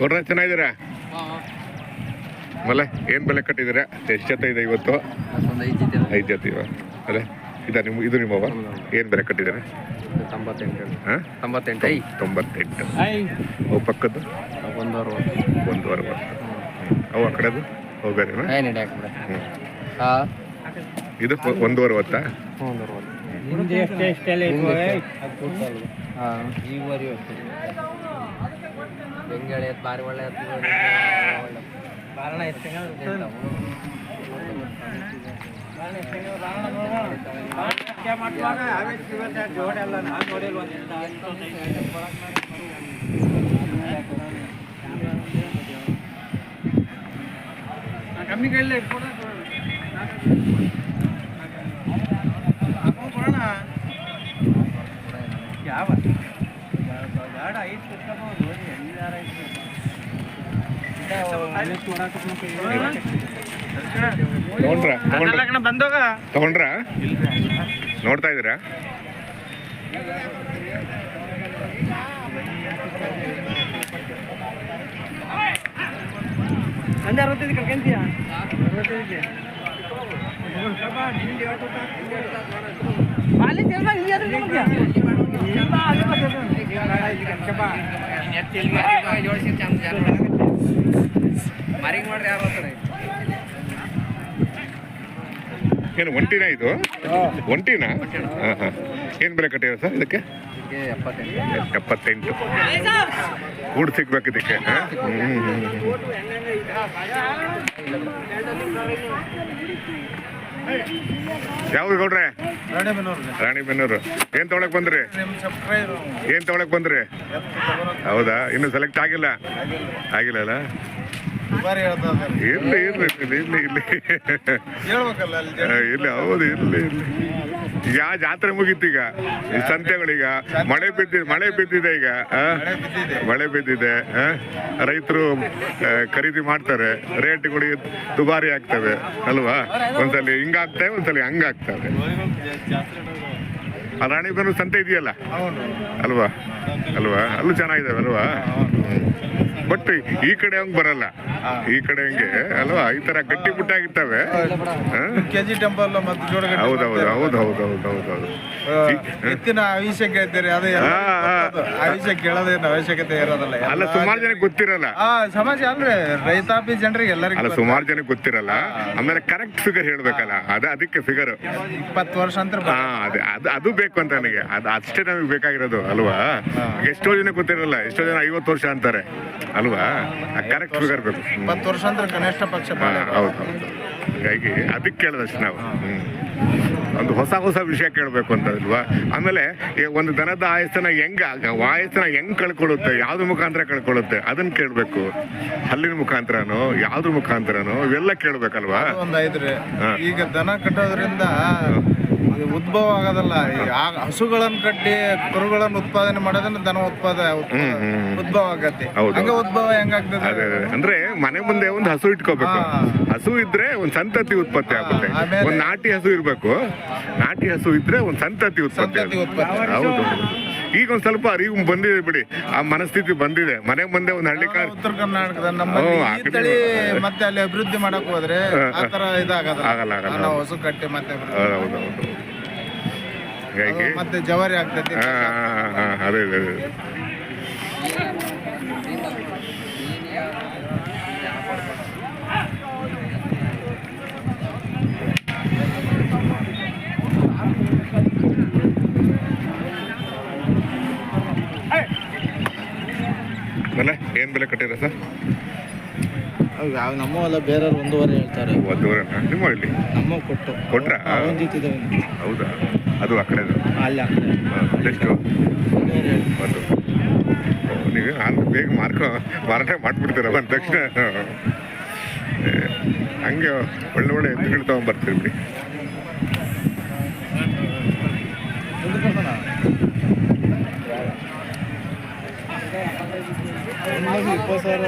ನೋಡ್ರ ಚೆನ್ನಾಗಿದ್ದೀರಾ? ಮಲೆ ಏನ್ ಬೆಲೆ ಕಟ್ಟಿದ್ದೀರಾ? ಎಷ್ಟು ಜೊತೆ ಇದೆ ಇವತ್ತು? ಐದು ಜೊತೆ. ಐದು ಜೊತೆ ಇವ. ಅದೇ. ಇದ ನಿಮ್ಮ ಇದು ನಿಮ್ಮವ ಏನು ಬೆಲೆ ಕಟ್ಟಿದ್ದಾರೆ ತೊಂಬತ್ತೆಂಟು ಹಾಂ? ತೊಂಬತ್ತೆಂಟು ಐ ತೊಂಬತ್ತೆಂಟು. ಅವು ಪಕ್ಕದ್ದು? ಒಂದು ಒಂದು ಅರವತ್ತು ಅವು ಆ ಕಡೆದು? ಅವು ಬೇರೆನಾ ಹ್ಞೂ ಇದು ಒಂದು ಅರವತ್ತಾ ಒಂದು ಅರವತ್ತು ಹಿಂದೆ ಎಷ್ಟೇ ಎಷ್ಟೆಲ್ಲ ಇಟ್ಕೊಳ್ಳಿ ಹಾಂ. ಈವರೆಗೂ ಹೆಂಗೆ ಹೇಳಿ ಭಾರಿ ಒಳ್ಳೆ ಬಾರಣ ಎಷ್ಟು ಜೋಡಿ ಅಲ್ಲ ನಾನು ನೋಡಿಲ್ಲ ಕಮ್ಮಿ ಕೈಲಿ ಕೊಡೋಣ ಯಾವ ಗಾಡ ಐದು ಕುತ್ಕೋಬೋದು ಎಲ್ಲಾರ ತಗೊಂಡ್ರ. ತಗೊಂಡ್ರ ಬಂದೋಗ? ತಗೊಂಡ್ರ? ನೋಡ್ತಾ ಇದ್ದೀರಾ? ನಂದು ಅರವತ್ತೈದು ಕರ್ಕೊಂತೀಯ ಮರಿಗೆ ಮಾಡ್ರಿ ಯಾರು ಅಂತಾರೆ ಏನು ಒಂಟಿನ ಇದು? ಒಂಟಿನ? ಹಾಂ ಹಾಂ. ಏನು ಬೆಲೆ ಕಟ್ಟಿದೆ ಸರ್ ಇದಕ್ಕೆ? ಎಪ್ಪತ್ತೆಂಟು. ಕೂಡ್ ಸಿಗ್ಬೇಕು ಇದಕ್ಕೆ. ಯಾವ್ದು ಗೌಡ್ರೆ? ರಾಣಿಬೆನ್ನೂರು. ಏನ್ ತಗೊಳಕ್ ಬಂದ್ರಿ? ಏನ್ ತಗೊಳಕ್ ಬಂದ್ರಿ? ಹೌದಾ? ಇನ್ನು ಸೆಲೆಕ್ಟ್ ಆಗಿಲ್ಲ. ಆಗಿಲ್ಲ ಅಲ್ಲ? ಇರ್ಲಿ ಇರ್ಲಿ ಇಲ್ಲಿ ಇರ್ಲಿ ಇರ್ಲಿ. ಇಲ್ಲಿ ಅಲ್ಲಿ ಆ, ಇರ್ಲಿ ಹೌದು ಇಲ್ಲಿ ಇರ್ಲಿ. ಯಾವ ಜಾತ್ರೆ ಮುಗೀತೀಗ? ಸಂತೆಗಳೀಗ? ಮಳೆ ಬಿದ್ದಿದೆ ಮಳೆ ಬಿದ್ದಿದೆ ಈಗ? ಮಳೆ ಬಿದ್ದಿದೆ. ರೈತರು ಖರೀದಿ ಮಾಡ್ತಾರೆ ರೇಟ್ ರೇಟ್ಗಳು ದುಬಾರಿ ಆಗ್ತವೆ ಅಲ್ವಾ? ಒಂದ್ಸಲಿ ಹಿಂಗಾಗ್ತವೆ ಒಂದ್ಸಲಿ ಹಂಗಾಗ್ತವೆ. ಆ ರಾಣಿಬೆನ್ನೂರು ಸಂತೆ ಇದೆಯಲ್ಲ? ಅಲ್ವಾ? ಅಲ್ವಾ? ಅಲ್ಲೂ ಚೆನ್ನಾಗಿದ್ದಾವೆ ಅಲ್ವಾ? ಬಟ್ ಈ ಕಡೆ ಹಂಗೆ ಬರಲ್ಲ. ಈ ಕಡೆ ಹಂಗೆ ಅಲ್ವಾ? ಈ ತರ ಗಟ್ಟಿ ಪುಟ್ಟಾಗಿರ್ತವೆ? ಕೆಜಿ ಟೆಂಪಲ್ ಮತ್ತು ಜೋಡಗಟ್ಟಿ ಹೌದೌದು ಹೌದು ಹೌದು ಹೌದು ಹೌದು ಹೌದು. ಎತ್ತಿನ ಆಯುಷ್ಯ ಕೇಳ್ತೀರಿ ಅದೇ ಕೇಳೋದೇನು ಅವಶ್ಯಕತೆ ಇರೋದಿಲ್ಲ ಅಲ್ಲ ಸುಮಾರು ಜನಕ್ಕೆ ಗೊತ್ತಿರಲ್ಲ. ಸಮಾಜ ಅಂದ್ರೆ ರೈತಾಪಿ ಜನರಿಗೆ ಎಲ್ಲರಿಗೂ ಅಲ್ಲ ಸುಮಾರು ಜನಕ್ಕೆ ಗೊತ್ತಿರಲ್ಲ. ಆಮೇಲೆ ಕರೆಕ್ಟ್ ಫಿಗರ್ ಹೇಳ್ಬೇಕಲ್ಲ ಅದ ಅದಕ್ಕೆ ಫಿಗರ್ ಇಪ್ಪತ್ತು ವರ್ಷ ಅಂತ ಅದೇ ಅದು ಅದು ಬೇಕು ಅಂತ ನನಗೆ. ಅದು ಅಷ್ಟೇ ನಮಗೆ ಬೇಕಾಗಿರೋದು ಅಲ್ವಾ? ಎಷ್ಟೋ ಜನ ಗೊತ್ತಿರಲ್ಲ ಎಷ್ಟೋ ಜನ ಐವತ್ತು ವರ್ಷ ಅಂತಾರೆ ಅಲ್ವಾ? ಕರೆಕ್ಟ್ ಫಿಗರ್ ಬೇಕು. ಇಪ್ಪತ್ತು ವರ್ಷ ಅಂದ್ರೆ ಕನಿಷ್ಠ ಪಕ್ಷ ಹೌದು ಹೌದು. ಹೀಗಾಗಿ ಅದಕ್ಕೆ ಕೇಳಿದಷ್ಟು ನಾವು. ಒಂದು ಹೊಸ ಹೊಸ ವಿಷಯ ಕೇಳಬೇಕು ಅಂತ ಅಲ್ವಾ ಆಮೇಲೆ ಒಂದು ದನದ ಆಯಸ್ಸನ ಹೆಂಗ ಆಯಸ್ಸನ ಹೆಂಗ್ ಕಳ್ಕೊಳ್ಳುತ್ತೆ? ಯಾವ್ದ್ರ ಮುಖಾಂತರ ಕಳ್ಕೊಳ್ಳುತ್ತೆ? ಅದನ್ನ ಕೇಳಬೇಕು. ಹಲ್ಲಿನ ಮುಖಾಂತರನೋ ಯಾವ್ದ್ರ ಮುಖಾಂತರನೋ ಇವೆಲ್ಲ ಕೇಳ್ಬೇಕಲ್ವಾ? ಒಂದು ಐದ್ರೆ ಈಗ ದನ ಕಟ್ಟೋದ್ರಿಂದ ಉದ್ಭವ ಆಗೋದಲ್ಲ ಈ ಆ- ಹಸುಗಳನ್ನ ಕಟ್ಟಿ ಕುರುಗಳನ್ನು ಉತ್ಪಾದನೆ ಮಾಡೋದನ್ನ ದನ ಉತ್ಪಾದ. ಉದ್ಭವ ಆಗತ್ತೆ ಹೌದು. ಹಂಗ ಉದ್ಭವ ಹೆಂಗಾಗ್ತದೆ ಅದೇ ಅದೇ. ಅಂದ್ರೆ ಮನೆ ಮುಂದೆ ಒಂದು ಹಸು ಇಟ್ಕೋಬೇಕು ಹಾ. ಹಸು ಇದ್ರೆ ಒಂದ್ ಸಂತತಿ ಉತ್ಪತ್ತಿ ಆಗುತ್ತೆ ಆಮೇಲೆ- ಒಂದ್ ನಾಟಿ ಹಸು ಇರ್ಬೇಕು ನಾಟಿ ಹಸು ಇದ್ರೆ ಒಂದ್ ಸಂತತಿ ಉತ್ಪತ್ತಿ ಸಂತತಿ ಆಗುತ್ತೆ. ಉತ್ಪತ್ತಿ. ಹೌದು ಈಗ ಒಂದ್ ಸ್ವಲ್ಪ ಅರಿವು ಬಂದಿದೆ ಬಿಡಿ. ಆ ಮನಸ್ಥಿತಿ ಬಂದಿದೆ. ಮನೆಗೆ ಮುಂದೆ ಒಂದ್ ಹಳ್ಳಿ ಕಾರ್ ಉತ್ತರ ಕರ್ನಾಟಕದ ನಮ್ಮಲ್ಲಿ ಈ ತಳಿ ಮತ್ತೆ ಅಲ್ಲಿ ಅಭಿವೃದ್ಧಿ ಮಾಡಕ್ ಹೋದ್ರೆ ಆ ತರ ಇದಾಗಲ್ಲ. ಆಗಲ್ಲ, ಆಗಲ್ಲ. ಹೊಸ ಕಟ್ಟಿ ಮತ್ತೆ ಅಭಿವೃದ್ಧಿ ಹೌದು ಹೌದು ಹೀಗಾಗಿ ಮತ್ತೆ ಜವಾರಿ ಆಗ್ತೈತಿ ಅದೇ ಅದೇ. ಆಮೇಲೆ ಏನ್ ಬೆಲೆ ಕಟ್ಟಿರ ಸರ್? ನಮ್ಮ ಹೊಲ ಬೇರೆಯವ್ರು ಒಂದೂವರೆ ಹೇಳ್ತಾರೆ. ಒಂದೂವರೆ ನಿಮ್ಮ ಇಲ್ಲಿ ನಮ್ಮ ಕೊಟ್ಟು. ಕೊಟ್ರಾ? ಹೌದಾ? ಅದು ಆ ಕಡೆ ಅಲ್ಲಿ ಆ ಕಡೆ. ಒಂದು. ನೀವು ಬೇಗ ಮಾರ್ಕೊ ಮಾರಾಟ ಮಾಡ್ಬಿಡ್ತೀರ ಬಂದ ತಕ್ಷಣ. ಹಂಗೆ ಒಳ್ಳೆ ಒಳ್ಳೆ ಎತ್ತುಗಳು ತಗೊಂಡ್ಬರ್ತೀರಿ ಬಿಡಿ. ಇಪ್ಪತ್ತು ಸಾವಿರ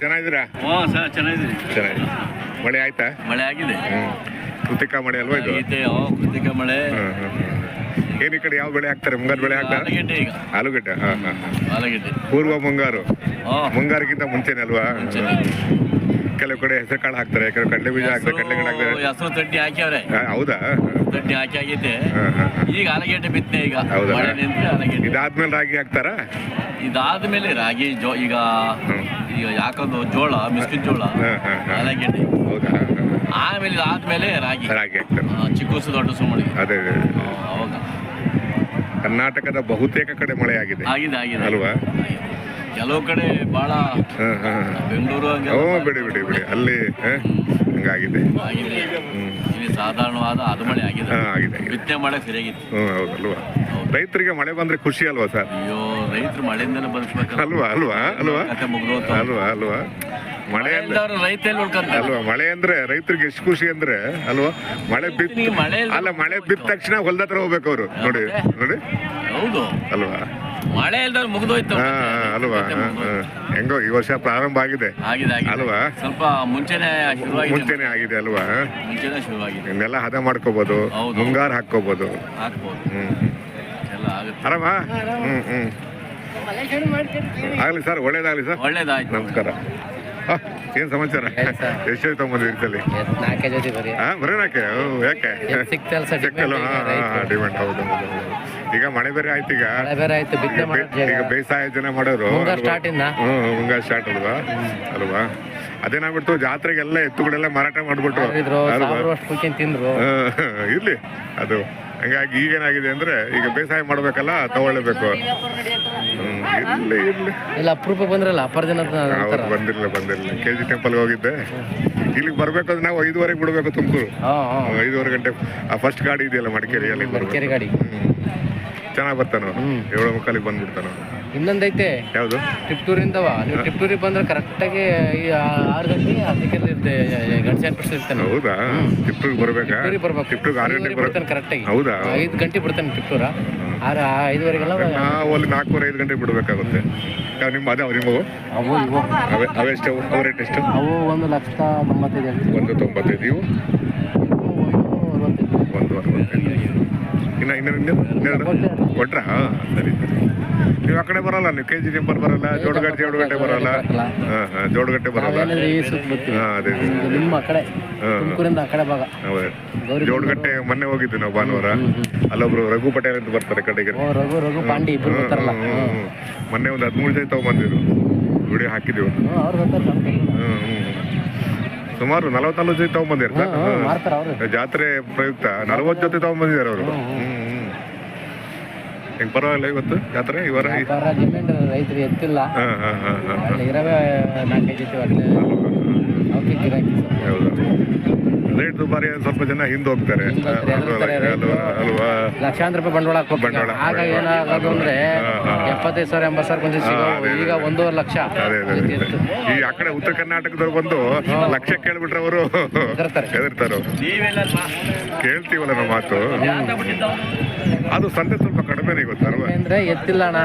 ಚೆನ್ನಾಗಿದ್ದೀರಾ? ಹ್ಞೂ ಸರ್ ಚೆನ್ನಾಗಿದ್ದೀನಿ. ಚೆನ್ನಾಗಿ ಮಳೆ ಆಯ್ತಾ? ಮಳೆ ಆಗಿದೆ. ಹ್ಮ್. ಕೃತಿಕಾ ಮಳೆ ಅಲ್ವಾ ಇದು? ಆಗೈತೆ ಓ ಕೃತಿಕ ಮಳೆ. ಹ್ಮ್, ಹ್ಮ್, ಹ್ಮ್. ಏನ್ ಈ ಕಡೆ ಯಾವ ಬೆಳೆ ಹಾಕ್ತಾರೆ? ಮುಂಗಾರು ಬೆಳೆ ಹಾಕ್ತಾರೆ ಆಲೂಗೆಡ್ಡೆ ಈಗ. ಆಲೂಗಡ್ಡೆ ಹಾ ಹಾ ಹಾ. ಆಲೂಗೆಡ್ಡೆ. ಪೂರ್ವ ಮುಂಗಾರು. ಓ ಮುಂಗಾರಿಗಿಂತ ಮುಂಚೆನೆ ಅಲ್ವಾ. ಕೆಲವು ಕಡೆ ಹೆಸರು ಕಾಳು ಹಾಕ್ತಾರೆ ಕೆಲವು ಕಡಲೆ ಬೀಜ ಹಾಕ್ತಾರೆ ಕಡಲೆ ಕಾಳು ಹಾಕ್ತಾರೆ. ಹೆಸರು ತಡ್ಡಿ ಹಾಕ್ಯಾವ್ರೆ ಆ, ಹೌದಾ? ತಡ್ಡಿ ಹಾಕಿ ಆಗೈತೆ ಹಾ. ಈಗ ಆಲೂಗಡ್ಡೆ ಬಿತ್ತನೆ ಈಗ. ಹೌದಾ? ಮಳೆ ನಿಂತ್ರೆ ಆಲೂಗೆಡ್ಡೆ. ಇದಾದ್ಮೇಲೆ ರಾಗಿ ಹಾಕ್ತಾರಾ? ಇದಾದ್ಮೇಲೆ ರಾಗಿ ಜೋ ಈಗ. ಈಗ ಯಾಕಂದು ಜೋಳ ಮಿಸ್ಕಿನ್ ಜೋಳ ಹಾ, ಹಾ, ಹಾ. ಆಲೂಗೆಡ್ಡೆ. ಹೌದಾ? ಆಮೇಲೆ ಇದಾದ್ಮೇಲೆ ರಾಗಿ. ರಾಗಿ ಹಾಕ್ತಾರೆ. ಆ, ಚಿಕ್ಕುಸು ದೊಡ್ಡ ಸುಮಳಿ ಅದೇ ಅದೇ. ಅವಾಗ. ಕರ್ನಾಟಕದ ಬಹುತೇಕ ಕಡೆ ಮಳೆ ಆಗಿದೆ ಆಗಿದೆ ಆಗಿದೆ. ಅಲ್ವಾ? ಆಗಿದೆ. ಕೆಲವು ಕಡೆ ಬಹಳ ಹಾ, ಹಾ, ಹಾ. ಬೆಂಗಳೂರು ಓ ಬಿಡಿ ಬಿಡಿ ಬಿಡಿ. ಅಲ್ಲಿ ಹಾ, ಹಂಗಾಗಿದೆ. ಇಲ್ಲಿ ಸಾಧಾರಣವಾದ ಅದು ಮಳೆ ಆಗಿದೆ ಆಗಿದೆ. ಬಿತ್ತನೆ ಮಳೆ ಸರಿಯಾಗಿತ್ತು. ಹೌದು ಹೌದಲ್ವಾ? ಹೌದು. ರೈತರಿಗೆ ಮಳೆ ಬಂದ್ರೆ ಖುಷಿ ಅಲ್ವಾ ಸರ್? ಅಯ್ಯೋ ರೈತರು ಮಳೆಯಿಂದಲೇ ಬದುಕ್ಬೇಕಲ್ಲ. ಅಲ್ವಾ ಅಲ್ವಾ ಅಲ್ವಾ? ಅಲ್ವಾ ಅಲ್ವಾ? ಮಳೆ ಅಲ್ವಾ ಮಳೆ ಅಂದ್ರೆ ರೈತರಿಗೆ ಎಷ್ಟು ಖುಷಿ ಅಂದ್ರೆ ಅಲ್ವಾ? ಮಳೆ ಬಿತ್ ಮಳೆ ಅಲ್ಲ ಮಳೆ ಬಿದ್ದ ತಕ್ಷಣ ಹೊಲ್ದ ಹತ್ರ ಹೋಗ್ಬೇಕು ಅವರು. ನೋಡಿ ನೋಡಿ. ಹೌದು. ಅಲ್ವಾ? ಮಳೆ ಇಲ್ದವ್ರು ಮುಗಿದೋಯ್ತು ಹಾ ಅಲ್ವಾ? ಹಾ. ಹೆಂಗೋ ಈ ವರ್ಷ ಪ್ರಾರಂಭ ಆಗಿದೆ. ಆಗಿದೆ ಆಗಿದೆ. ಅಲ್ವಾ? ಸ್ವಲ್ಪ ಮುಂಚೆನೆ ಶುರುವಾಗಿದೆ. ಮುಂಚೆನೆ ಆಗಿದೆ ಅಲ್ವಾ? ಮುಂಚೆನೆ ಶುರುವಾಗಿದೆ. ಇನ್ನೆಲ್ಲ ಹದ ಮಾಡ್ಕೋಬಹುದು ಹೌದು. ಮುಂಗಾರು ಹಾಕೋಬಹುದು ಹಾಕ್ಬೋದು. ಹ್ಮ್. ಎಲ್ಲ ಆಗುತ್ತೆ. ಆರಾಮ? ಹ್ಮ್ ಹ್ಮ್. ಆಗ್ಲಿ ಸರ್ ಒಳ್ಳೇದಾಗ್ಲಿ ಸರ್. ಒಳ್ಳೇದಾಯ್ತು. ನಮಸ್ಕಾರ. ಏನ್ ಸಮಾಚಾರ? ಎಷ್ಟು ತಗೊಂಬಂದಿರಿ ಜೊತೆ ಬರೀ? ನಾಕೆ ಯಾಕೆ? ಸಿಕ್ತಲ್ಲ ಹಾ ಡಿಮ್ಯಾಂಡ್ ಹೌದು. ಈಗ ಮಳೆ ಬೇರೆ ಆಯ್ತು ಈಗ. ಮಳೆ ಬೇರೆ ಆಯ್ತು ಈಗ ಬೇಸಾಯ ಜನ ಮಾಡೋರು? ಹ್ಮ್ ಮುಂಗಾರು ಸ್ಟಾರ್ಟ್ ಅಲ್ವಾ? ಅಲ್ವಾ? ಅದೇನಾಗ್ಬಿಡ್ತು? ಜಾತ್ರೆಗೆಲ್ಲ ಎತ್ತುಗಳೆಲ್ಲ ಮಾರಾಟ ಮಾಡ್ಬಿಟ್ರು. ಇರ್ಲಿ. ಅದು ಹಂಗಾಗಿ ಈಗೇನಾಗಿದೆ ಅಂದ್ರೆ ಈಗ ಬೇಸಾಯ ಮಾಡ್ಬೇಕಲ್ಲ ತಗೊಳ್ಳಬೇಕು. ಇರ್ಲಿ ಇರ್ಲಿ. ಇಲ್ಲ ಅಪರೂಪ ಬಂದ್ರಲ್ಲ ಅಪರ ಜನ ಬಂದಿರಲಿಲ್ಲ ಬಂದಿರಲಿಲ್ಲ ಕೆ ಜಿ ಟೆಂಪಲ್ಗೆ ಹೋಗಿದ್ದೆ. ಇಲ್ಲಿಗೆ ಬರ್ಬೇಕಾದ್ರೆ ನಾವು ಐದುವರೆಗೆ ಬಿಡಬೇಕು ತುಮಕೂರು. ಐದುವರೆ ಗಂಟೆ. ಆ ಫಸ್ಟ್ ಗಾಡಿ ಇದೆಯಲ್ಲ ಮಡಿಕೇರಿಯಲ್ಲಿ ಮಡಿಕೇರಿ ಗಾಡಿ. ಚೆನ್ನಾಗಿ ಬರ್ತಾನ? ಅವನು. ಏಳು ಮುಕ್ಕಾಲಿಗೆ ಬಂದ್ಬಿಡ್ತಾನ? ಅವನು ಇನ್ನೊಂದೈತೆ. ಯಾವುದು? ಟಿಪ್ಟೂರಿಂದವ ನೀವು ಟಿಪ್ಟೂರಿಗೆ ಬಂದ್ರೆ ಕರೆಕ್ಟಾಗಿ ಆರು ಗಂಟೆ ಅದಕ್ಕೆ ಇರುತ್ತೆ ಪರ್ಸೆಂಟ್ ಇರ್ತಾನೆ ಹೌದಾ? ಟಿಪ್ಟೂರಿಗೆ ಬರ್ಬೇಕಾ? ಬರ್ಬೇಕು. ಆರು ಗಂಟೆಗೆ ಬರ್ತಾನೆ ಕರೆಕ್ಟಾಗಿ ಹೌದಾ? ಐದು ಗಂಟೆ ಬಿಡ್ತಾನೆ ಟಿಪ್ಟೂರ ಆರು ಐದುವರೆಗೆಲ್ಲ ನಾವು ಅಲ್ಲಿ ನಾಲ್ಕೂವರೆ ಐದು ಗಂಟೆಗೆ ಬಿಡಬೇಕಾಗುತ್ತೆ. ಯಾವ ನಿಮ್ಮ ಅದಾವ ನಿಮ್ಮವು ಅವು ಇವು ಅವೇ ಅವೆಷ್ಟು ಅವು ರೇಟ್ ಎಷ್ಟು? ಅವು ಒಂದು ಲಕ್ಷ ತೊಂಬತ್ತೈದು ಹೇಳ್ತೀವಿ. ಒಂದು ತೊಂಬತ್ತೈದು. ಇವು ಒಂದು ಅರವತ್ತೈದು. ಇನ್ನು ಇನ್ನು ಇನ್ನು ಇನ್ನೆರಡು ಕೊಟ್ರಾ? ಸರಿ ಸರಿ. ನೀವು ಆ ಕಡೆ ಬರಲ್ಲ ನೀವು ಕೆ ಜಿ ಟೆಂಪಲ್ ಬರಲ್ಲ ಜೋಡಗಟ್ಟೆ ಜೋಡಗಟ್ಟೆ ಬರಲ್ಲ. ಹಾಂ ಹಾಂ ಜೋಡಗಟ್ಟೆ ಬರಲ್ಲ. ಹಾಂ ಅದೇ. ನಿಮ್ಮ ಕಡೆ ಹಾಂ. ತುಮಕೂರಿಂದ ಆ ಕಡೆ ಭಾಗ. ಜೋಡಗಟ್ಟೆ ಮೊನ್ನೆ ಹೋಗಿದ್ದು ನಾವು ಭಾನುವಾರ. ಅಲ್ಲೊಬ್ರು ರಘು ಪಟೇಲ್ ಅಂತ ಬರ್ತಾರೆ ಕಡೆಗೆ. ರಘು ರಘು ಪಾಂಡಿ. ಮೊನ್ನೆ ಒಂದು ಹದಿಮೂರು ಜನ ತಗೊಂಬಂದಿದ್ರು. ವಿಡಿಯೋ ಹಾಕಿದ್ದೀವಿ ಹ್ಞೂ. ಸುಮಾರು ನಲವತ್ನಾಲ್ಕು ಜೊತೆ ತಗೊಂಡ್ಬಂದಿರ್ತಾರೆ ಜಾತ್ರೆ ಪ್ರಯುಕ್ತ. ನಲವತ್ತು ಜೊತೆ ತಗೊಂಬಂದಿದ್ದಾರೆ ಅವರು. ಹೆಂಗ್ ಪರವಾಗಿಲ್ಲ ಇವತ್ತು? ಜಾತ್ರೆ ಇವರ ಜಮೀನು ರೈತರು ಎತ್ತಿಲ್ಲ. ಹಾಂ ಹಾಂ ಹಾಂ ಹಾಂ ಅಲ್ಲಿ ಇರವೇ ನಾಲ್ಕೈದು ಜೊತೆ ಅವಕ್ಕೆ ಗಿರಾಕಿ ರೇಟ್ ದುಬಾರಿ ಸ್ವಲ್ಪ ಜನ ಹಿಂದೆ ಹೋಗ್ತಾರೆ. ಲಕ್ಷಾಂತರ ರೂಪಾಯಿ ಬಂಡವಾಳ ಬಂಡವಾಳ ಆಗ ಏನಾಗೋದು ಅಂದ್ರೆ. ಎಪ್ಪತ್ತೈದು ಸಾವಿರ ಎಂಬತ್ತು ಸಾವಿರ ಕೊಂಚ ಈಗ. ಒಂದೂವರೆ ಲಕ್ಷ. ಈ ಆ ಕಡೆ ಉತ್ತರ ಕರ್ನಾಟಕದವ್ರು ಬಂದು ಲಕ್ಷ ಕೇಳ್ಬಿಟ್ರೆ ಅವರು. ಹೆದರ್ತಾರೆ. ಕೇಳ್ತೀವಲ್ಲ ನಮ್ಮ ಮಾತು. ಅದು ಸಂತೆ ಅಂದ್ರೆ ಎತ್ತಿಲ್ಲ ಅಣ್ಣ.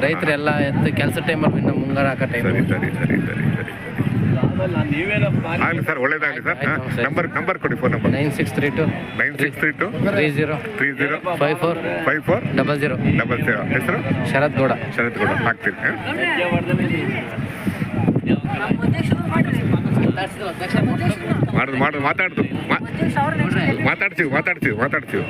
ರೈತರೆಲ್ಲ ಎತ್ತು ಕೆಲಸ ಟೈಮಲ್ಲಿ ಇನ್ನು ಮುಂಗಾರ ಹಾಕೋ ಟೈಮ್ ಸರಿ ಸರಿ ಸರಿ ಸರಿ ಸರಿ ಆಗಲಿ ಸರ್ ಒಳ್ಳೇದಾಗಲಿ ಸರ್. ನಂಬರ್ ನಂಬರ್ ಕೊಡಿ phone number nine six three two nine six three two. Three zero three zero five four five four double zero double zero ಹೆಸರು? ಶರತ್ ಗೌಡ. ಶರತ್ ಗೌಡ. ಹಾಕ್ತೀನಿ ಹ? ಮಾಡುದು ಮಾಡುದು ಮಾತಾಡ್ದು. ಮಾ- ಮಾತಾಡ್ತೀವಿ ಮಾತಾಡ್ತೀವಿ ಮಾತಾಡ್ತೀವಿ.